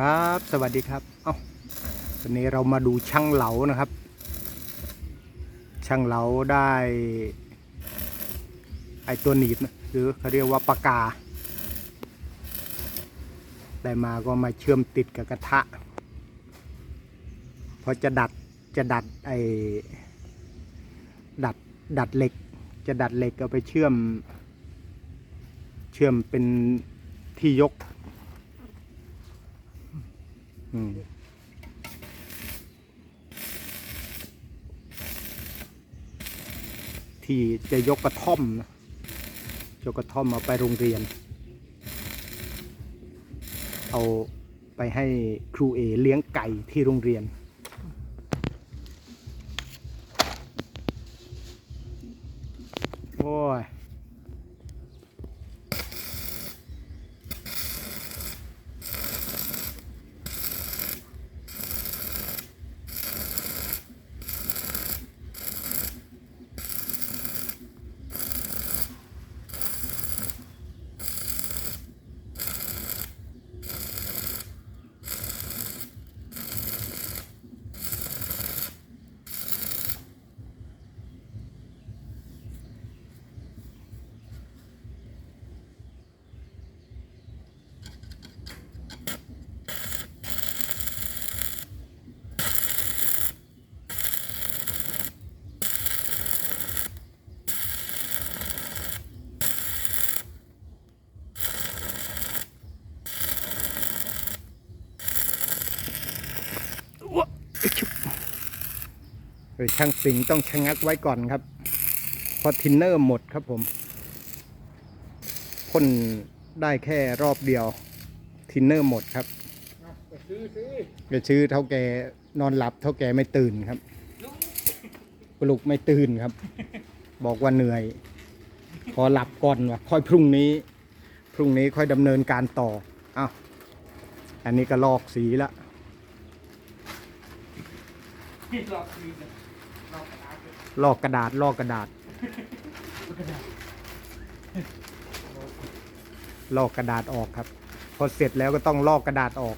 ครับสวัสดีครับ เอ้าวันนี้เรามาดูช่างเหลานะครับ ช่างเหลาได้ ไอตัวหนีบนะหรือเขาเรียกว่าปากกา ได้มาก็มาเชื่อมติดกับกระทะเพราะจะดัดจะดัดไอดัดดัดเหล็ก จะดัดเหล็กเอาไปเชื่อม เชื่อมเป็นที่ยก อืมที่จะยกกระท่อมนะยกกระท่อมเอาไปโรงเรียน เอาไปให้ครูเอเลี้ยงไก่ที่โรงเรียน โอ้ย เออช่างสิงต้องชะงักไว้ก่อนครับเพราะทินเนอร์หมดครับผมพ่นได้แค่รอบเดียว ทินเนอร์หมดครับจะซื้อเท่าแกนอนหลับเท่าแกไม่ตื่นครับ ปลุกไม่ตื่นครับ บอกว่าเหนื่อย ขอหลับก่อนว่ะค่อยพรุ่งนี้ พรุ่งนี้ค่อยดำเนินการต่ออ้าวอันนี้ก็ลอกสีละลอกคืน ลอกกระดาษลอกกระดาษลอกกระดาษออกครับ พอเสร็จแล้วก็ต้องลอกกระดาษออก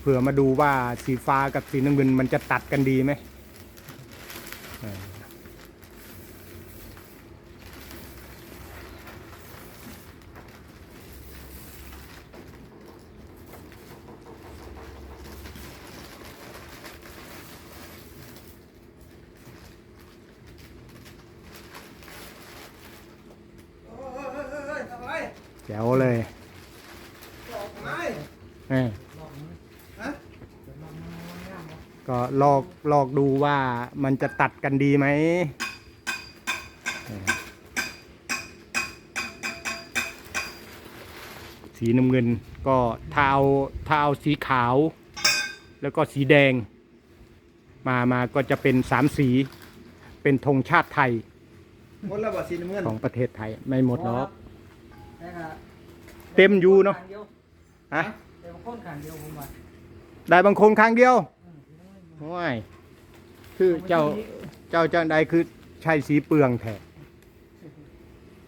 เผื่อมาดูว่าสีฟ้ากับสีน้ำเงินมันจะตัดกันดีไหมเออ โอ้ยเฮ้ยเฮ้ยเฮ้ยทำไม แจ๋วเลยออกไหมเออฮะก็ลอกลอกดูว่ามันจะตัดกันดีไหมเออสีน้ำเงินก็ถ้าเอาถ้าเอาสีขาว แล้วก็สีแดง มามาก็จะเป็นสามสี เป็นธงชาติไทยหมดแล้วบ่สีน้ำเงิน ของประเทศไทยไม่หมดหรอก แต่ก็เต็มอยู่เนอะข้งดียวฮะแต่บางคนขางเดียวผมว่าได้บางคนครั้งเดียวอืมโอ้ยคือเจ้าเจ้าเจ้าใดคือใช้สีเปลืองแท้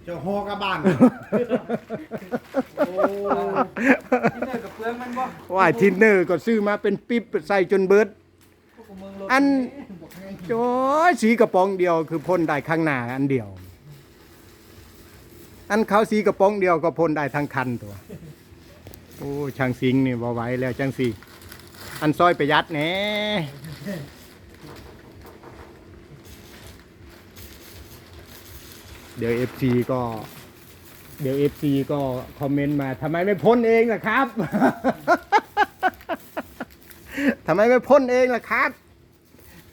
เจ้าฮอกระบาล โอ้ ที่เนยกับเปลืองมันบ่ว่าทินเนอร์ก็ซื้อมาเป็นปิ๊บใส่จนเบิด พวกกูเมืองรถอัน บอกให้โจ้ยสีกระป๋องเดียวคือพ่นได้ข้างหน้าอันเดียว อันเขาสีกระป๋องเดียวก็พ่นได้ทั้งคันตัว โอ้ช่างสิงนี่บ่ไหวแล้วจังสีอันซอยประหยัดแหน่เดี๋ยวเอฟซีก็ เดี๋ยวเอฟซีก็คอมเมนต์มาทำไมไม่พ่นเองล่ะครับทำไมไม่พ่นเองล่ะครับ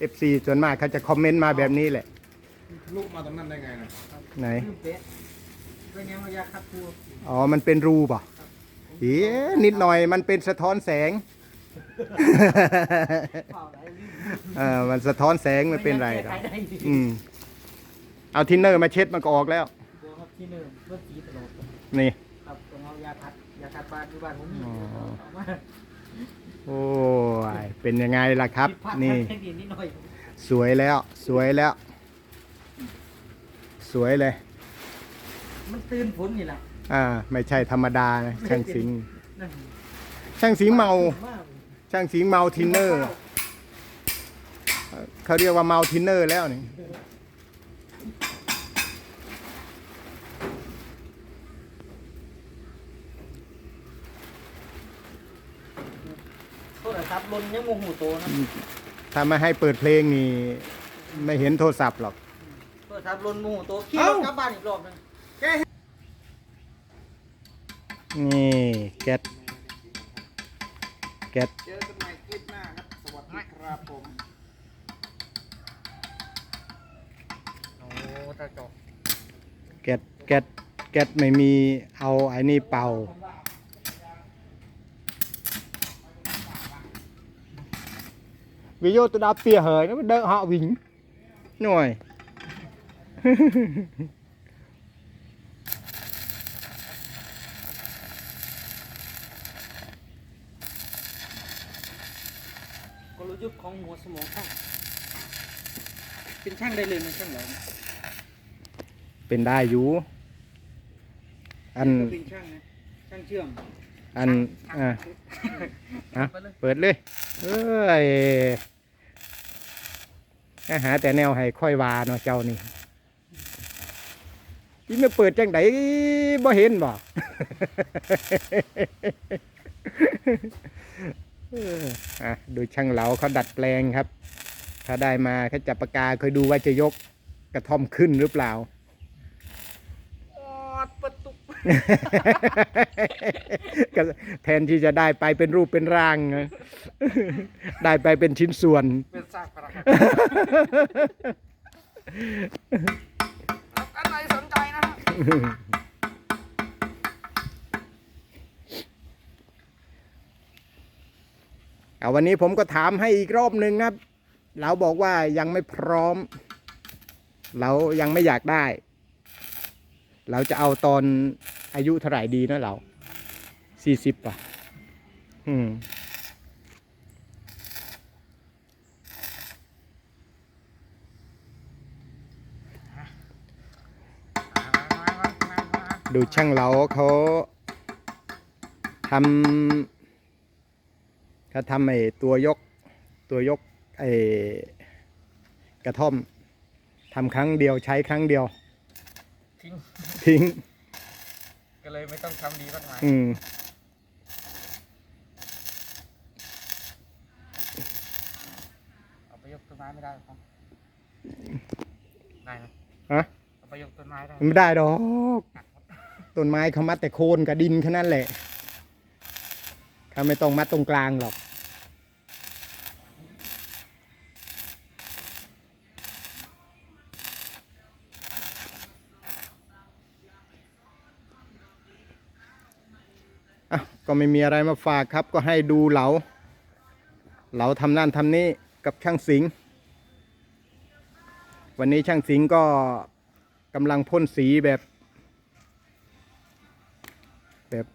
FC ส่วนมากเขาจะคอมเมนต์มาแบบนี้แหละ ลูกมาตรงนั้นได้ไงนะไหนลืม เป๊ะเป็นยังไงยาคัดตัวอ๋อ มันเป็นรูป่ะเอ๊ะนิดหน่อยมันเป็นสะท้อนแสงเปล่าไหนลืมเออมันสะท้อนแสงไม่เป็นไรหรอกแก้ไขได้ดีอืมเอาทินเนอร์มาเช็ดมันก็ออกแล้ว ตัวครับที่หนึ่งเพื่อสีตลอดนี่ ครับต้องเอายาคัดยาคัดบ้านที่บ้านผมมีอ๋อ เอามาโอ้ยเป็นยังไงล่ะครับ ผิดพลาดนี่แค่นิดนิดหน่อยสวยแล้ว สวยแล้ว สวยเลย มันตื่นฝนนี่แหละอ่า ไม่ใช่ธรรมดานะช่างสิงห์นั่นช่างสิงห์เมามากช่างสิงห์เมาทินเนอร์เขาเรียกว่าเมาทินเนอร์แล้วนี่โทรศัพท์ลนยังโมโหโตนะถ้าไม่ให้เปิดเพลงนี่ ไม่เห็นโทรศัพท์หรอก โทรศัพท์ลนโมโหโตขี่รถกลับบ้านอีกรอบหนึง นี่แก๊สแก๊สเจอกันใหม่คลิปหน้าครับ สวัสดีครับผมโอ้ตาจอกแก๊สแก๊สแก๊สไม่มีเอาไอ้นี่เป่า วิโยตัวดาเปียเหย nó mới đỡ họ vĩnh rồi ก ลยุทธ์ของหัวสมองช่างเป็นช่างได้เลยไหมช่างเหรอเป็นได้อยู่อันเป็นช่างนะช่างเชื่อมอันอะอะไปเลยเปิดเลยเอ้ยก็หาแต่แนวให้ค่อยวาเนาะเจ้านี่ที่ไม่เปิดจังไดบ่เห็นบ่เอออะดูช่างเหลาเขาดัดแปลงครับ ถ้าได้มาเขาจับปากกาเคยดูว่าจะยกกระท่อมขึ้นหรือเปล่าออดประตูก็แทนที่จะได้ไปเป็นรูปเป็นร่างนะได้ไปเป็นชิ้นส่วน เป็นซากปรักหักครับอันไหนสนใจนะฮะ เอาวันนี้ผมก็ถามให้อีกรอบหนึ่งนะครับเราบอกว่ายังไม่พร้อม เรายังไม่อยากได้ เราจะเอาตอนอายุเท่าไหร่ดีนะเราสี่สิบป่ะอืมดูช่างเราเขาทำ เขาทำไอ้ตัวยกตัวยกไอ้กระท่อมทำครั้งเดียวใช้ครั้งเดียว ทิ้ง ทิ้ง ก็เลยไม่ต้องทำดีมากมายอืมเอาไปยกต้นไม้ไม่ได้หรอกได้ไหมฮะเอาไปยกต้นไม้ได้ไม่ได้ดอกต้นไม้เขามัดแต่โคนกับดินแค่นั้นแหละเขาไม่ต้องมัดตรงกลางหรอก ก็ไม่มีอะไรมาฝากครับ ก็ให้ดูเหลา เหลาทำนั่นทำนี่กับช่างสิง วันนี้ช่างสิงก็กำลังพ่นสีแบบ แบบ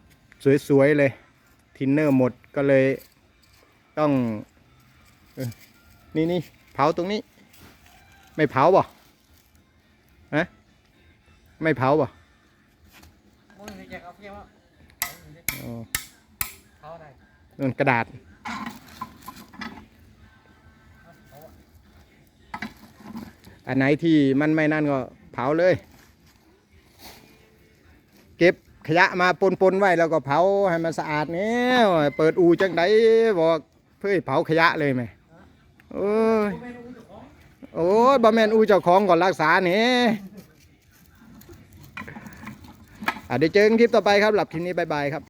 สวยๆเลย ทินเนอร์หมดก็เลยต้องออนี่นี่เผาตรงนี้ ไม่เผาบ่ฮะไม่เผาบ่ เอาอ๋อเขาได้นั่นกระดาษอันไหนที่มันไม่นั่นก็เผาเลย เก็บขยะมาปนๆไว้แล้วก็เผาให้มันสะอาดเนี่ยเปิดอูจังไดบอกเพื่อเผาขยะเลยไหมโอ้ยโอ้ยบะแมนอูเจ้าของก่อนรักษาเนี่ยอะเดี๋ยวเจอกันคลิปต่อไปครับหลับคลิปนี้บายบายครับ